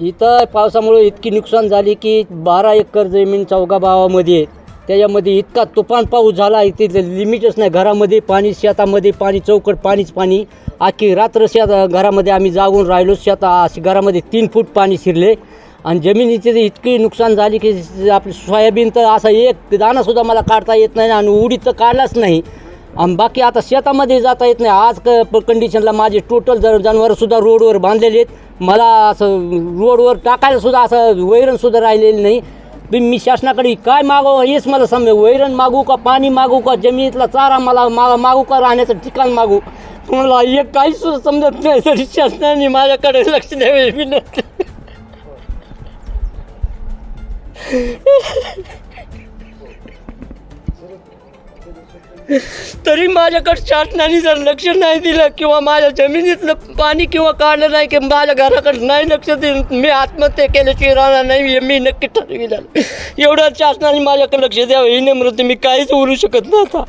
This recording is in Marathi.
इथं पावसामुळे इतकी नुकसान झाली की बारा एकर जमीन चौगा भावामध्ये त्याच्यामध्ये इतका तुफान पाऊस झाला इथे लिमिटच नाही. घरामध्ये पाणी शेतामध्ये पाणी चौकट पाणीच पाणी. आखी रात्र शेत घरामध्ये आम्ही जागून राहिलो. शेत अशी घरामध्ये तीन फूट पाणी शिरले. आणि जमिनीचे तर इतकी नुकसान झाली की आपली सोयाबीन तर असा एक दाणासुद्धा मला काढता येत नाही आणि उडीत तर काढलाच नाही. आणि बाकी आता शेतामध्ये जाता येत नाही. आज क कंडिशनला माझे टोटल जर जनावरंसुद्धा रोडवर बांधलेले आहेत. मला असं रोडवर टाकायलासुद्धा असं वैरणसुद्धा राहिलेलं नाही. मी मी शासनाकडे काय मागव हेच मला समजे वैरण मागू का पाणी मागू का जमिनीतला चारा मला मागा मागू का राहण्याचं ठिकाण मागू? मला हे काहीच सुद्धा समजत नाही तरी शासनाने माझ्याकडे लक्ष द्यावे विनंती. हो. तरी माझ्याकडे शासनाने जर लक्ष नाही दिलं किंवा माझ्या जमिनीतलं पाणी किंवा काढलं नाही की माझ्या घराकडे नाही लक्ष दिलं मी आत्महत्या केल्याची राहणार नाही हे मी नक्की ठरविलं. एवढं शासनाने माझ्याकडे लक्ष द्यावं ही नम्रते मी काहीच बोलू शकत नव्हता.